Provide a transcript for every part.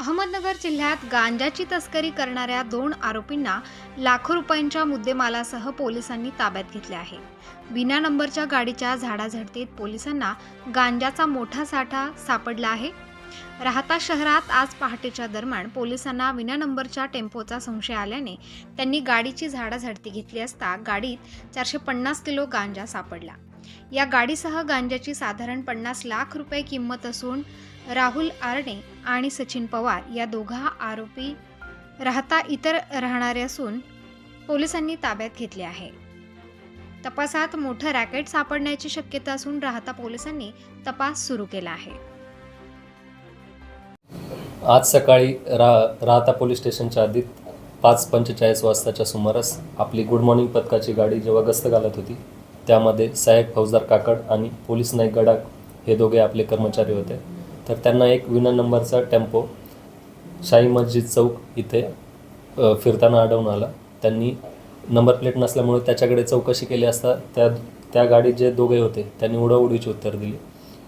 अहमदनगर जिल्ह्यात गांजाची तस्करी करणाऱ्या दोन आरोपींना लाखो रुपयांच्या मुद्देमालासह पोलिसांनी ताब्यात घेतले आहे. विना नंबरच्या गाडीच्या झाडाझडतीत पोलिसांना गांजाचा मोठा साठा सापडला आहे. राहता शहरात आज पहाटेच्या दरम्यान पोलिसांना विना नंबरच्या टेम्पोचा संशय आल्याने त्यांनी गाडीची झाडाझडती घेतली असता गाडीत चारशे पन्नास किलो गांजा सापडला. या गाडीसह गांजाची साधारण पन्नास लाख रुपये किंमत असून राहुल आरणे आणि सचिन पवार या दोघा आरोपी राहता इतर राहणारे असून पोलिसांनी ताब्यात घेतले आहे. तपासात मोठं रॅकेट सापडण्याची शक्यता असून राहता पोलिसांनी तपास सुरू केला आहे. आज सकाळी रा राहता पोलीस स्टेशनच्या आधीत पाच पंचेचाळीस वाजताच्या सुमारास आपली गुड मॉर्निंग पथकाची गाडी जेव्हा गस्त घालत होती त्यामध्ये सहाय्यक फौजदार काकड आणि पोलीस नाईक गडाक हे दोघे आपले कर्मचारी होते. तर त्यांना एक विना नंबरचा टेम्पो शाही मस्जिद चौक इथे फिरताना आढळून आला. त्यांनी नंबर प्लेट नसल्यामुळे त्याच्याकडे चौकशी केली असता त्या त्या गाडीत जे दोघे होते त्यांनी उडाउडीची उत्तर दिली.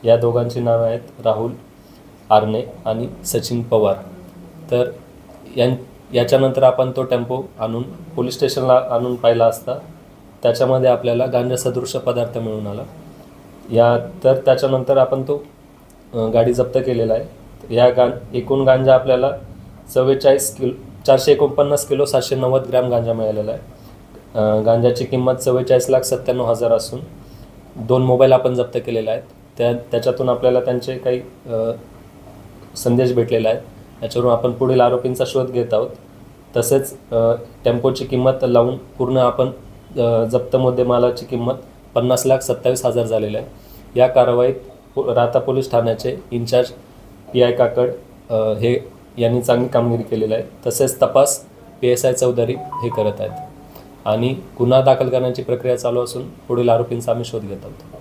या दोघांची नावे आहेत राहुल आरणे आणि सचिन पवार. तर यां याच्यानंतर आपण तो टेम्पो आणून पोलीस स्टेशनला आणून पाहिला असता त्याच्यामध्ये आपल्याला गांजासदृश्य पदार्थ मिळून आला. या तर त्याच्यानंतर आपण तो गाडी जप्त केलेला आहे. या गां एकूण गांजा आपल्याला चव्वेचाळीस किलो चारशे एकोणपन्नास किलो सातशे नव्वद ग्रॅम गांजा मिळालेला आहे. गांजाची किंमत चव्वेचाळीस लाख सत्त्याण्णव हजार असून दोन मोबाईल आपण जप्त केलेले आहेत. त्या त्याच्यातून आपल्याला त्यांचे काही संदेश भेटलेला आहे. याच्यावरून आपण पुढील आरोपींचा शोध घेत आहोत. तसेच टेम्पोची किंमत लावून पूर्ण आपण जप्त मुद्देमालाची किंमत पन्नास लाख सत्तावीस हजार झालेली आहे. या कारवाईत पो- राहता पोलीस ठाण्याचे इन्चार्ज पी आय काकड हे यांनी चांगली कामगिरी केलेली आहे. तसेच तपास पी एस आय चौधरी हे करत आहेत. आणि गुन्हा दाखल करण्याची प्रक्रिया चालू असून पुढील आरोपींचा आम्ही शोध घेत आहोत.